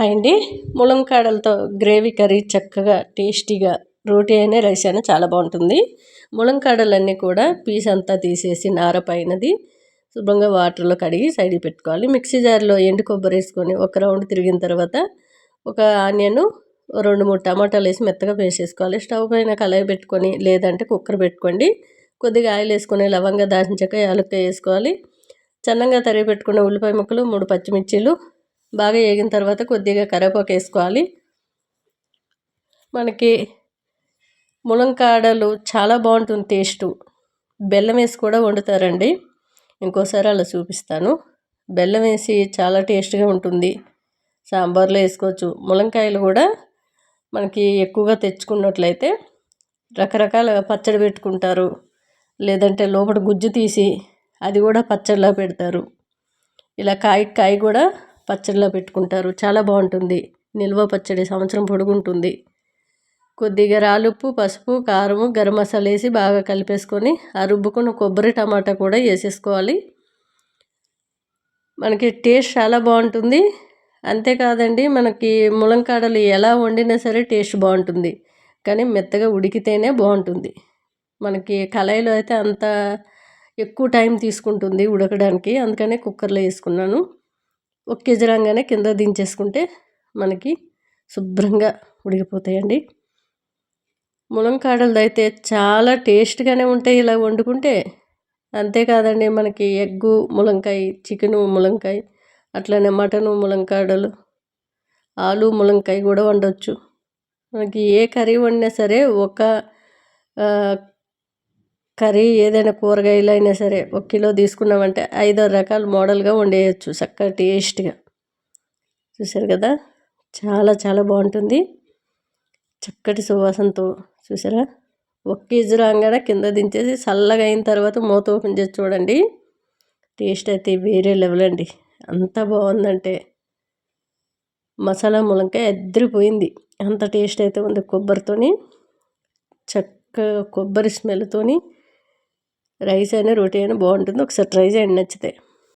Hi అండి ములంకాడలతో gravy curry చక్కగా టేస్టీగా రోటీ అయినా రైస్ అయినా చాలా బాగుంటుంది. ములంకాడలన్నీ కూడా పీస్ అంతా తీసేసి నార పైనది శుభ్రంగా వాటర్లో కడిగి సైడ్ పెట్టుకోవాలి. మిక్సీ జార్లో ఎండు కొబ్బరి వేసుకొని ఒక రౌండ్ తిరిగిన తర్వాత ఒక ఆనియన్ రెండు మూడు టమాటాలు వేసి మెత్తగా వేసేసుకోవాలి స్టవ్ పైన కళాయి పెట్టుకొని లేదంటే కుక్కర్ పెట్టుకోండి. కొద్దిగా ఆయిల్ వేసుకొని లవంగా దాచిన చెక్క యాలక్కాయ వేసుకోవాలి. చన్నంగా తరిగి పెట్టుకున్న ఉల్లిపాయ ముక్కలు మూడు పచ్చిమిర్చీలు బాగా వేగిన తర్వాత కొద్దిగా కరివేపాకు వేసుకోవాలి. మనకి ములంకాడలు చాలా బాగుంటుంది టేస్టు. బెల్లం వేసి కూడా వండుతారండి. ఇంకోసారి అలా చూపిస్తాను. బెల్లం వేసి చాలా టేస్ట్గా ఉంటుంది. సాంబార్లో వేసుకోవచ్చు. ములంకాయలు కూడా మనకి ఎక్కువగా తెచ్చుకున్నట్లయితే రకరకాల పచ్చడి పెట్టుకుంటారు. లేదంటే లోపల గుజ్జు తీసి అది కూడా పచ్చడిలా పెడతారు. ఇలా కాయ కాయ కూడా పచ్చడిలో పెట్టుకుంటారు. చాలా బాగుంటుంది. నిల్వ పచ్చడి సంవత్సరం పొడుగుంటుంది. కొద్దిగా రాలుప్పు పసుపు కారము గరం మసాలా వేసి బాగా కలిపేసుకొని ఆ రుబ్బుకున్న కొబ్బరి టమాటా కూడా వేసేసుకోవాలి. మనకి టేస్ట్ చాలా బాగుంటుంది. అంతేకాదండి మనకి ములంకాడలు ఎలా వండినా సరే టేస్ట్ బాగుంటుంది. కానీ మెత్తగా ఉడికితేనే బాగుంటుంది. మనకి కళాయిలో అయితే అంత ఎక్కువ టైం తీసుకుంటుంది ఉడకడానికి. అందుకనే కుక్కర్లో వేసుకున్నాను. ఒక కేజీ రాగానే కింద దించేసుకుంటే మనకి శుభ్రంగా ఉడికిపోతాయండి. ములంకాడలది అయితే చాలా టేస్ట్గానే ఉంటాయి. ఇలా వండుకుంటే అంతేకాదండి మనకి ఎగ్గు ములంకాయ చికెను ములంకాయ అట్లనే మటను ములంకాడలు ఆలు ములంకాయ కూడా వండవచ్చు మనకి ఏ కర్రీ వండినా సరే ఒక కర్రీ ఏదైనా కూరగాయలు అయినా సరే ఒక కిలో తీసుకున్నామంటే ఐదారు రకాల మోడల్గా వండేయచ్చు చక్కగా టేస్ట్గా. చూశారు కదా? చాలా చాలా బాగుంటుంది. చక్కటి సువాసనతో చూసారా ఒక కేజీ రాగానే కింద దించేసి చల్లగా అయిన తర్వాత మూత ఓపెన్ చేసి చూడండి. టేస్ట్ అయితే వేరే లెవెల్ అండి. అంత బాగుందంటే మసాలా ములంకాయ ఎద్దరిపోయింది అంత టేస్ట్ అయితే ఉంది కొబ్బరితోని చక్కగా కొబ్బరి స్మెల్తోని. రైస్ అయినా రోటీ అయినా బాగుంటుంది. ఒకసారి ట్రై చేయండి నచ్చితే.